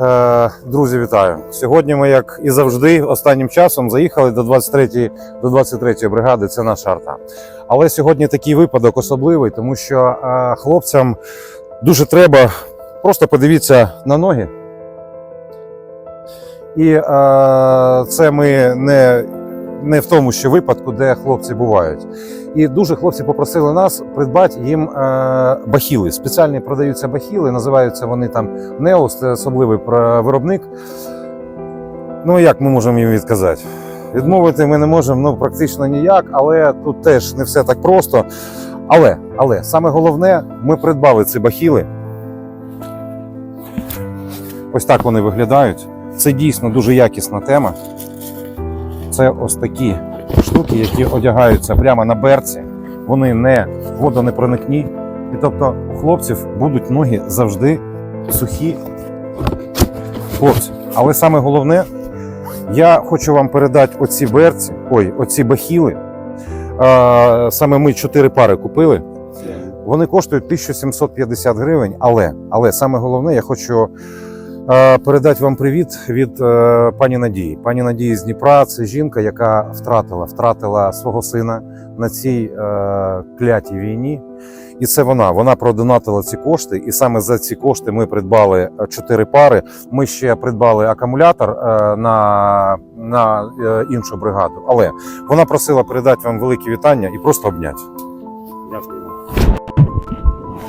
Е, Друзі, вітаю! Сьогодні ми, як і завжди, останнім часом заїхали до 23-ї до 23-ї бригади. Це наша арта. Але сьогодні такий випадок особливий, тому що е, хлопцям дуже треба просто подивіться на ноги. І е, це ми не, не в тому, що випадку, де хлопці бувають. І дуже хлопці попросили нас придбати їм е, бахіли. Спеціальні продаються бахіли, називаються вони там Неос, це особливий виробник. Ну як ми можемо їм відказати? Відмовити ми не можемо ну, практично ніяк, але тут теж не все так просто. Але, але саме головне, ми придбали ці бахіли. Ось так вони виглядають. Це дійсно дуже якісна тема. Це ось такі штуки, які одягаються прямо на берці. Вони не водонепроникні. І тобто у хлопців будуть ноги завжди сухі. Хлопці. Але саме головне, я хочу вам передати оці берці, ой, оці бахіли. Саме ми чотири пари купили. Вони коштують 1750 гривень, але, але саме головне, я хочу передати вам привіт від е, пані Надії. Пані Надії з Дніпра це жінка, яка втратила, втратила свого сина на цій е, клятій війні. І це вона. Вона продонатила ці кошти, і саме за ці кошти ми придбали е, чотири пари. Ми ще придбали акумулятор е, на, на е, іншу бригаду. Але вона просила передати вам великі вітання і просто обняти.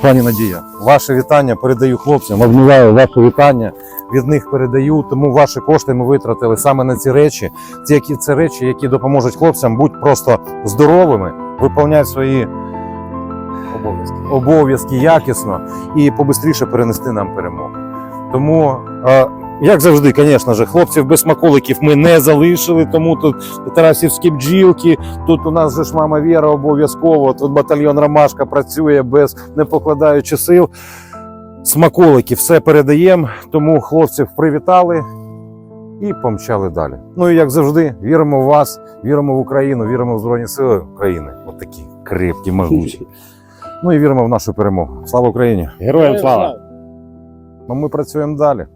Пані Надія, ваше вітання передаю хлопцям. Обмиваю ваше вітання. Від них передаю. Тому ваші кошти ми витратили саме на ці речі. Ці які це речі, які допоможуть хлопцям бути просто здоровими, виповняти свої Обов'язки. обов'язки якісно і побистріше перенести нам перемогу. Тому, е, як завжди, звісно ж, хлопців без смаколиків ми не залишили, тому тут тарасівські бджілки, тут у нас же ж мама Віра обов'язково, тут батальйон Ромашка працює без не покладаючи сил. Смаколики все передаємо, тому хлопців привітали і помчали далі. Ну і як завжди, віримо в вас, віримо в Україну, віримо в Збройні Сили України. От такі крепкі, могучі. Ну і віримо в нашу перемогу. Слава Україні! Героям слава! Ну ми працюємо далі.